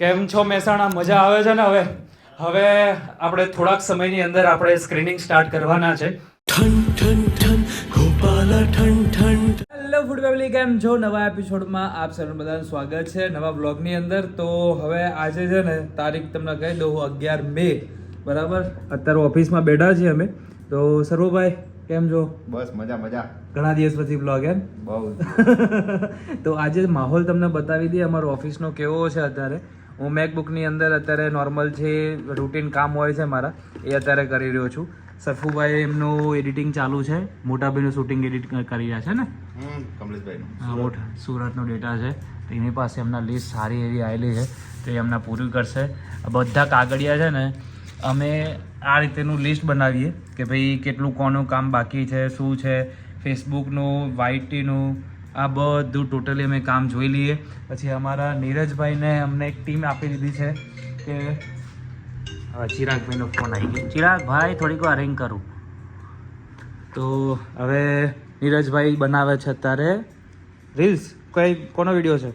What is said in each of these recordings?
કેમ છો મહેસાણા મજા આવે છે ને હવે? હવે આપણે થોડાક સમયની અંદર આપણે સ્ક્રીનિંગ સ્ટાર્ટ કરવાના છે. ઠન ઠન ઠન ગોપાલા ઠન ઠન. હેલો ફૂડ ફેમિલી કેમ છો? નવા એપિસોડમાં આપ સર્વ બધાનું સ્વાગત છે. નવા બ્લોગની અંદર તો હવે આજે છે ને તારીખ તમને કહી દઉં અગિયાર મે. બરાબર? અત્યારે ઓફિસમાં બેઠા છીએ અમે. તો સર્વભાઈ કેમ છો? બસ મજા મજા. ઘણા દિવસ પછી બ્લોગ એમ? બહુ. તો આજે માહોલ તમને બતાવી દઈએ અમારો ઓફિસનો કેવો છે અત્યારે. હું મેકબુકની અંદર અત્યારે નોર્મલ જે રૂટીન કામ હોય છે મારા એ અત્યારે કરી રહ્યો છું. સફુભાઈ એમનું એડિટિંગ ચાલુ છે. મોટાભાઈનું શૂટિંગ એડિટ કરી રહ્યા છે ને? હમ કમલેશભાઈ હા, મોટા સુરતનો ડેટા છે. તો એની પાસે એમના લિસ્ટ સારી એવી આવેલી છે તો એ એમના પૂરી કરશે. બધા કાગળિયા છે ને અમે આ રીતેનું લિસ્ટ બનાવીએ કે ભાઈ કેટલું કોનું કામ બાકી છે શું છે ફેસબુકનું વાયટીનું આ બધું ટોટલી અમે કામ જોઈ લઈએ. પછી અમારા નીરજભાઈને અમને એક ટીમ આપી દીધી છે કે ચિરાગભાઈનો ફોન આવી ગયો. ચિરાગભાઈ થોડીક વાર રિંગ કરું. તો હવે નીરજભાઈ બનાવે છે અત્યારે રીલ્સ કઈ કોનો વીડિયો છે?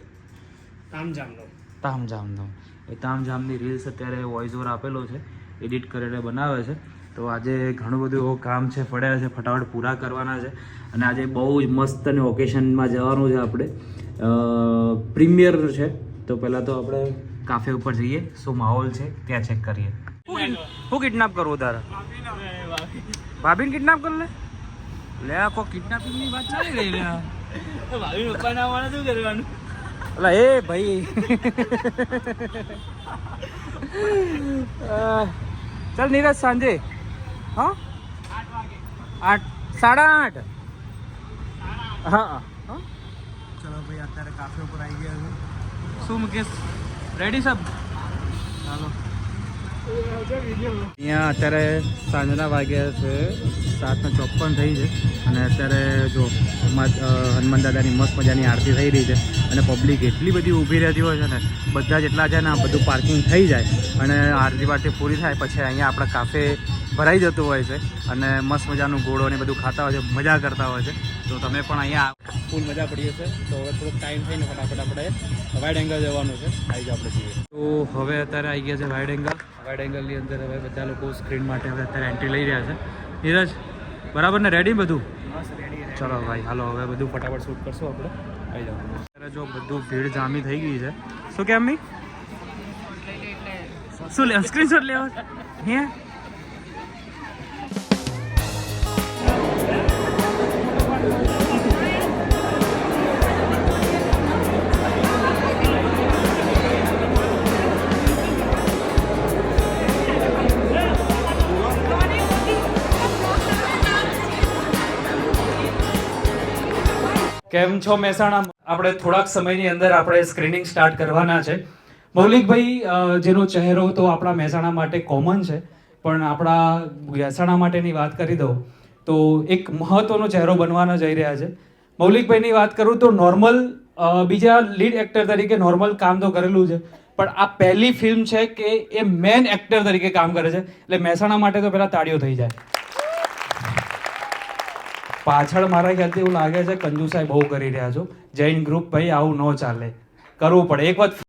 તામઝામનો. એ તામઝામની રીલ્સ અત્યારે વોઇસ ઓવર આપેલો છે. એડિટ કરીને બનાવે છે. તો આજે ઘણું બધું એવું કામ છે પડ્યા છે ફટાફટ પૂરા કરવાના છે. અને આજે બહુ જ મસ્ત અને ઓકેશનમાં જવાનું છે આપણે. પ્રીમિયર છે. તો પહેલાં તો આપણે કાફે ઉપર જઈએ. શું માહોલ છે? ત્યાં ચેક કરીએ. હું કિડનેપ કરવું તારા? ભાભીને કિડનેપ કર લે. લે આખો કિડનેપિંગની વાત ચાલી રહી લે. ભાભી પપ્પા ના માણે શું કરવાનું? અલા એ ભાઈ. ચાલ નીરજ સાંજે. હા? આઠ સાડા આઠ. હા. હા ચલો ભાઈ અત્યારે કાફે ઉપર આવી ગયા છે શું મુકેશ? રેડી સબ? ચાલો. અહીંયા અત્યારે સાંજના વાગ્યા છે. સાતને ચોપન થઈ છે. અને અત્યારે જો હનુમાન દાદાની મસ્ત મજાની આરતી થઈ રહી છે. અને પબ્લિક એટલી બધી ઊભી રહેતી હોય છે ને બધા જેટલા છે ને આ બધું પાર્કિંગ થઈ જાય. અને આરતી બારતી પૂરી થાય પછી અહીંયા આપણા કાફે ભરાઈ જતું હોય છે અને મસ્ત મજાનું ગોળો ને બધું ખાતા હોય છે મજા કરતા હોય છે. તો તમે પણ અહીંયા ફૂલ મજા પડી છે તો હવે થોડોક ટાઈમ થઈને ફટાફટ આપણે વાઇડ એંગલ જવાનું છે. આવી આપણે જઈએ. તો હવે અત્યારે આવી ગયા છે વાઇડ એંગલ વાઇડ એંગલની અંદર હવે બધા લોકો સ્ક્રીન માટે હવે અત્યારે એન્ટ્રી લઈ રહ્યા છે. નીરજ બરાબર ને? રેડી બધું? ચલો ભાઈ હાલો હવે બધું ફટાફટ શૂટ કરશું આપણે. આવી જાઓ. અત્યારે જો બધું ભીડ જામી થઈ ગઈ છે. શું કેમ મી? શું લે સ્ક્રીનશોટ લેવા? હે? કેમ છો મહેસાણા આપણે થોડાક સમયની અંદર આપણે સ્ક્રીનિંગ સ્ટાર્ટ કરવાના છે. મૌલિકભાઈ જેનો ચહેરો તો આપણા મહેસાણા માટે કોમન છે, પણ આપણા મહેસાણા માટેની વાત કરી દઉં તો એક મહત્વનો ચહેરો બનવાનો જઈ રહ્યા છે. મૌલિકભાઈની વાત કરું તો નોર્મલ બીજા લીડ એક્ટર તરીકે નોર્મલ કામ તો કરેલું છે, પણ આ પહેલી ફિલ્મ છે કે એ મેન એક્ટર તરીકે કામ કરે છે. એટલે મહેસાણા માટે તો પહેલાં તાળીઓ થઈ જાય. પાછળ મારા ખ્યાલથી એવું લાગે છે કંજુસાઈ બહુ કરી રહ્યા છો. જૈન ગ્રુપ ભાઈ, આવું ન ચાલે. કરવું પડે. એક વખત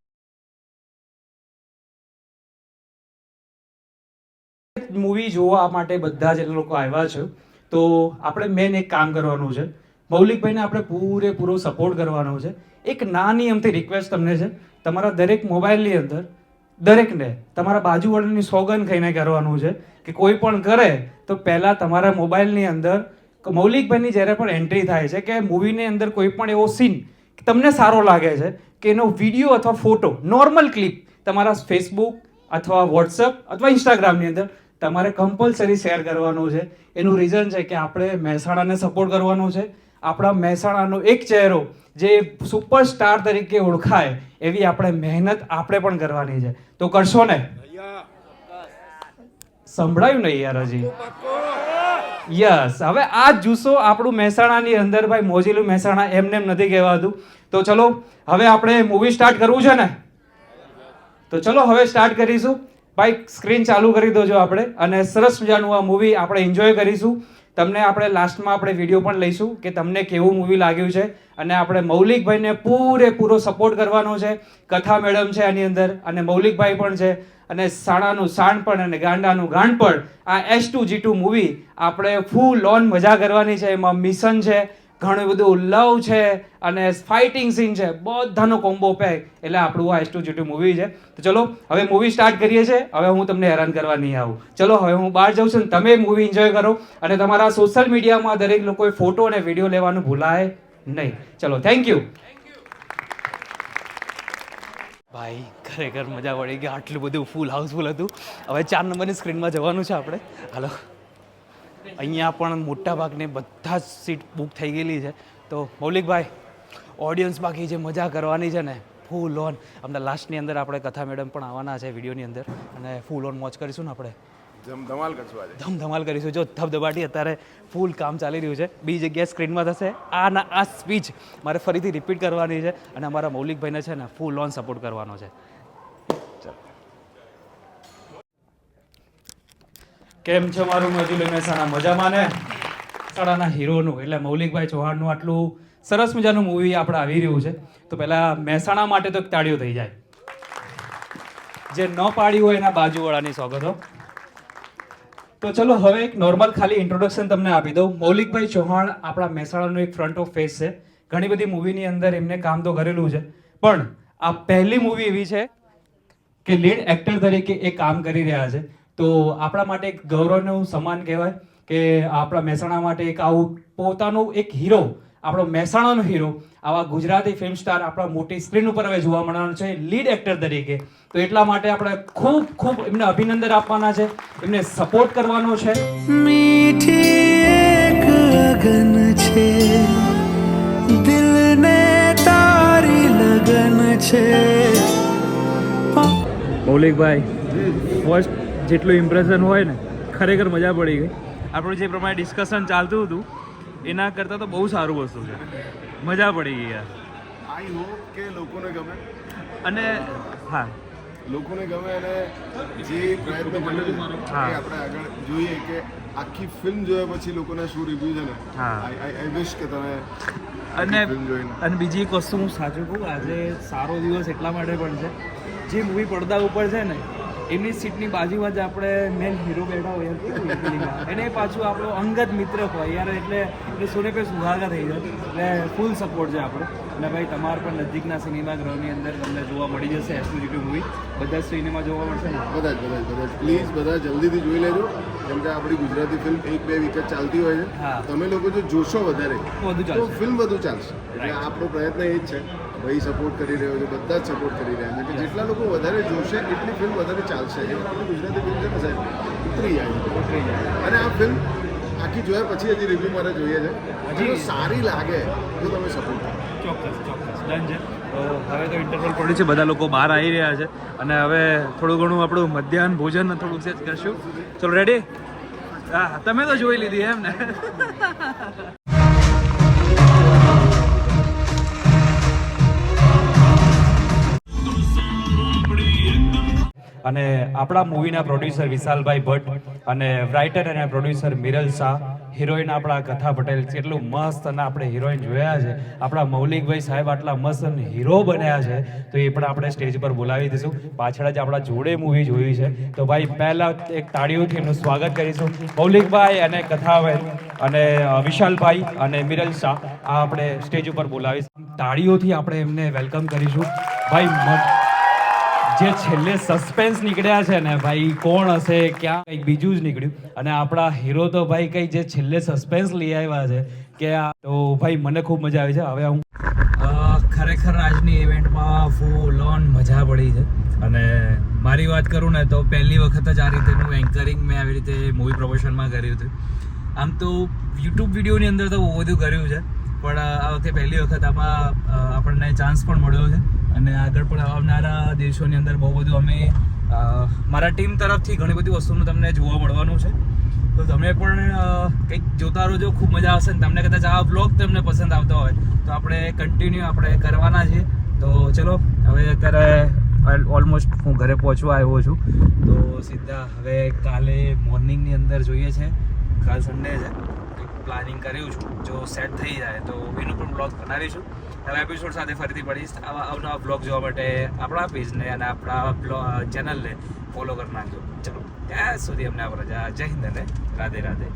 મૂવી જોવા માટે બધા જ લોકો આવ્યા છે. તો આપણે મેન એક કામ કરવાનું છે. મૌલિકભાઈને આપણે પૂરેપૂરો સપોર્ટ કરવાનો છે. એક નાની અમથી રિક્વેસ્ટ તમને છે. તમારા દરેક મોબાઈલની અંદર દરેકને તમારા બાજુવાળાની સોગન ખાઈને કરવાનું છે કે કોઈ પણ કરે તો પહેલાં તમારા મોબાઈલની અંદર મૌલિકભાઈની જ્યારે પણ એન્ટ્રી થાય છે કે મૂવીની અંદર કોઈ પણ એવો સીન તમને સારો લાગે છે કે એનો વીડિયો અથવા ફોટો નોર્મલ ક્લિપ તમારા ફેસબુક અથવા વોટ્સઅપ અથવા ઇન્સ્ટાગ્રામની અંદર તમારે કમ્પલસરી શેર કરવાનું છે. એનું રીઝન છે કે આપણે મહેસાણાને સપોર્ટ કરવાનો છે. આપણા મહેસાણાનો એક ચહેરો જે સુપરસ્ટાર તરીકે ઓળખાય એવી આપણે મહેનત આપણે પણ કરવાની છે. તો કરશો ને? સંભળાયું નહીં યાર હજી? યસ. હવે આ જુસ્સો આપણું મહેસાણાની અંદર ભાઈ, મોજીલું મહેસાણા એમને નથી કહેવાતું. તો ચલો, હવે આપણે મૂવી સ્ટાર્ટ કરવું છે ને? તો ચલો, હવે સ્ટાર્ટ કરીશું. ભાઈ સ્ક્રીન ચાલુ કરી દોજો આપણે અને સરસ મજાનું આ મૂવી આપણે એન્જોય કરીશું. તમને આપણે લાસ્ટમાં આપણે વીડિયો પણ લઈશું કે તમને કેવું મૂવી લાગ્યું છે અને આપણે મૌલિકભાઈને પૂરેપૂરો સપોર્ટ કરવાનો છે, કથા મેડમ છે આની અંદર અને મૌલિકભાઈ પણ છે અને સાણાનું સાણ પણ અને ગાંડાનું ગાંડ પણ આ S two G two movie આપણે ફૂલ ઓન મજા કરવાની છે, એમાં મિશન છે ઘણું બધું લવ છે અને ફાઇટિંગ સીન છે. બધાનો કોમ્બો પેક એટલે આપણું આ એસ ટુ જી મૂવી છે. તો ચલો, હવે મૂવી સ્ટાર્ટ કરીએ છીએ. હવે હું તમને હેરાન કરવા નહીં આવું. ચલો, હવે હું બહાર જાઉં છું ને તમે મૂવી એન્જોય કરો. અને તમારા સોશિયલ મીડિયામાં દરેક લોકોએ ફોટો અને વીડિયો લેવાનું ભૂલાય નહીં. ચલો થેન્ક યુ ભાઈ, ખરેખર મજા પડી ગઈ. આટલું બધું ફૂલ હાઉસફુલ હતું. હવે ચાર નંબરની સ્ક્રીનમાં જવાનું છે આપણે. હાલો. અહીંયા પણ મોટા ભાગને બધા જ સીટ બુક થઈ ગયેલી છે. તો મૌલિકભાઈ ઓડિયન્સ બાકી જે મજા કરવાની છે ને ફૂલ ઓન અમને લાસ્ટની અંદર આપણે કથા મેડમ પણ આવવાના છે વિડીયોની અંદર. અને ફૂલ ઓન મોજ કરીશું ને આપણે? ધમધમાલ કરશું આજે. ધમધમાલ કરીશું. જો ધબધબાટી અત્યારે ફૂલ કામ ચાલી રહ્યું છે. બીજી જગ્યાએ સ્ક્રીનમાં થશે આ ના આ સ્પીચ મારે ફરીથી રિપીટ કરવાની છે અને અમારા મૌલિકભાઈને છે ને ફૂલ ઓન સપોર્ટ કરવાનો છે. કેમ છો મારું મજુલી? મહેસાણા મજામાં ને? શાળાના હીરોનું, એટલે મૌલિકભાઈ ચૌહાણનું આટલું સરસ મજાનું મૂવી આપણે આવી રહ્યું છે. તો પહેલાં મહેસાણા માટે તો એક તાળીઓ થઈ જાય. જે ન પાડી હોય એના બાજુવાળાની સ્વાગતો તો ચલો, હવે એક નોર્મલ ખાલી ઇન્ટ્રોડક્શન તમને આપી દઉં. મૌલિકભાઈ ચૌહાણ આપણા મહેસાણાનું એક ફ્રન્ટ ઓફ ફેસ છે. ઘણી બધી મૂવીની અંદર એમને કામ તો કરેલું છે. પણ આ પહેલી મૂવી એવી છે કે લીડ એક્ટર તરીકે એ કામ કરી રહ્યા છે. તો આપણા માટે એક ગૌરવનું સમાન કહેવાય કે આપણા મહેસાણા માટે એક આવું પોતાનું એક હીરો આપણો મહેસાણાનો હીરો આવા ગુજરાતી ફિલ્મ સ્ટાર આપણા મોટી સ્ક્રીન ઉપર હવે જોવા મળવાનો છે લીડ એક્ટર તરીકે. તો એટલા માટે આપણે ખૂબ ખૂબ એમને અભિનંદન આપવાના છે એમને સપોર્ટ કરવાનો છે. મીઠી એક છે દિલને તારી લગન છે. મૌલિકભાઈ ફર્સ્ટ જેટલું ઇમ્પ્રેશન હોય ને ખરેખર મજા પડી ગઈ. આપણું જે પ્રમાણે ડિસ્કશન ચાલતું હતું એના કરતાં તો બહુ સારું વસ્તુ છે. મજા પડી ગઈ યાર. આઈ હોપ કે લોકોને ગમે. અને હા. લોકોને ગમે અને જે પ્રયત્ન કર્યો છે. આપણે આગળ જોઈએ કે આખી ફિલ્મ જોયા પછી લોકોના શું રિવ્યુ છે ને. હા. આઈ આઈ વિશ કે તમે અને અને બીજી એક વસ્તુ હું સાચું કહું આજે સારો દિવસ એટલા માટે પણ છે. જે મૂવી પડદા ઉપર છે ને એમની સીટની બાજુમાં જ આપણે મેન હીરો બેઠા હોય એને પાછું આપણો અંગત મિત્ર હોય. યાર, એટલે એટલે સોને પે સુહાગા થઈ જાય એટલે ફૂલ સપોર્ટ છે આપણો. અને ભાઈ તમારે પણ નજીકના સિનેમાગૃહની અંદર તમને જોવા મળી જશે એક્સક્લુઝિવ મૂવી બધા જ સિનેમા જોવા મળશે ને? બધા જ બધા જ બધા જ. પ્લીઝ બધા જલ્દીથી જોઈ લેજો. કેમ કે આપણી ગુજરાતી ફિલ્મ એક બે વીક ચાલતી હોય છે. તમે લોકો જો જોશો વધારે વધુ તો ફિલ્મ વધુ ચાલશે. એટલે આપણો પ્રયત્ન એ જ છે. ભાઈ સપોર્ટ કરી રહ્યો છે બધા જ સપોર્ટ કરી રહ્યા છે. કે જેટલા લોકો વધારે જોશે એટલી ફિલ્મ વધારે ચાલશે. એટલે આપણી ગુજરાતી ફિલ્મ છે ને સાહેબ ઉતરી જાય. ઉતરી જાય. અને આ ફિલ્મ આખી જોયા પછી હજી રિવ્યુ મારે જોઈએ છે. હજી? સારી લાગે તો તમે સપોર્ટ કરો. ચોક્કસ ચોક્કસ. ડન છે. હવે તો ઇન્ટરવલ પડ્યું છે, બધા લોકો બહાર આવી રહ્યા છે. અને હવે થોડું ઘણું આપણું મધ્યાહન ભોજન થોડુંક સેજ કરશું. ચલો રેડી હા, તમે તો જોઈ લીધી એમ ને? અને આપણા મૂવીના પ્રોડ્યુસર વિશાલભાઈ ભટ્ટ અને રાઇટર અને પ્રોડ્યુસર મિરલ શાહ હિરોઈન આપણા કથા પટેલ કેટલું મસ્ત અને આપણે હિરોઈન જોયા છે. આપણા મૌલિકભાઈ સાહેબ આટલા મસ્ત અને હીરો બન્યા છે. તો એ પણ આપણે સ્ટેજ પર બોલાવી દઈશું. પાછળ જ આપણા જોડે મૂવી જોઈ છે. તો ભાઈ, પહેલા એક તાળીઓથી એમનું સ્વાગત કરીશું. મૌલિકભાઈ અને કથાબેન અને વિશાલભાઈ અને મિરલ શાહ, આ આપણે સ્ટેજ ઉપર બોલાવીશું. તાળીઓથી આપણે એમને વેલકમ કરીશું. ભાઈ જે છેલ્લે સસ્પેન્સ નીકળ્યા છે ને ભાઈ, કોણ હશે, ક્યાં, કંઈક બીજું જ નીકળ્યું. અને આપણા હીરો તો ભાઈ કઈ જે છેલ્લે સસ્પેન્સ લઈ આવ્યા છે કે આ તો ભાઈ, મને ખૂબ મજા આવી છે. હવે હું ખરેખર આજની ઇવેન્ટમાં ફૂલ ઓન મજા પડી છે. અને મારી વાત કરું ને, તો પહેલી વખત જ આ રીતેનું એન્કરિંગ મેં આવી રીતે મૂવી પ્રમોશનમાં કર્યું હતું. આમ તો યુટ્યુબ વિડીયોની અંદર તો બહુ બધું કર્યું છે. પણ આ વખતે પહેલી વખત આમાં આપણને ચાન્સ પણ મળ્યો છે. અને આગળ પણ આવનારા દિવસોની અંદર બહુ બધું અમે મારા ટીમ તરફથી ઘણી બધી વસ્તુનું તમને જોવા મળવાનું છે. તો તમે પણ કંઈક જોતા રહેજો, ખૂબ મજા આવશે ને તમને કદાચ આ બ્લોગ તમને પસંદ આવતો હોય, તો આપણે કન્ટિન્યુ આપણે કરવાના છીએ. તો ચલો, હવે અત્યારે ઓલમોસ્ટ હું ઘરે પહોંચવા આવ્યો છું. તો સીધા હવે કાલે મોર્નિંગની અંદર જોઈએ છે. કાલ સન્ડે છે. પ્લાનિંગ કર્યું છું, જો સેટ થઈ જાય તો એનું પણ બ્લોગ બનાવીશું. નવા એપિસોડ સાથે ફરીથી પડીશ આવા અવનવા બ્લોગ જોવા માટે આપણા પેજને અને આપણા ચેનલને ફોલો કરી નાખજો. ચલો, ત્યાં સુધી અમને આ રજા. જય હિન્દ અને રાધે રાધે.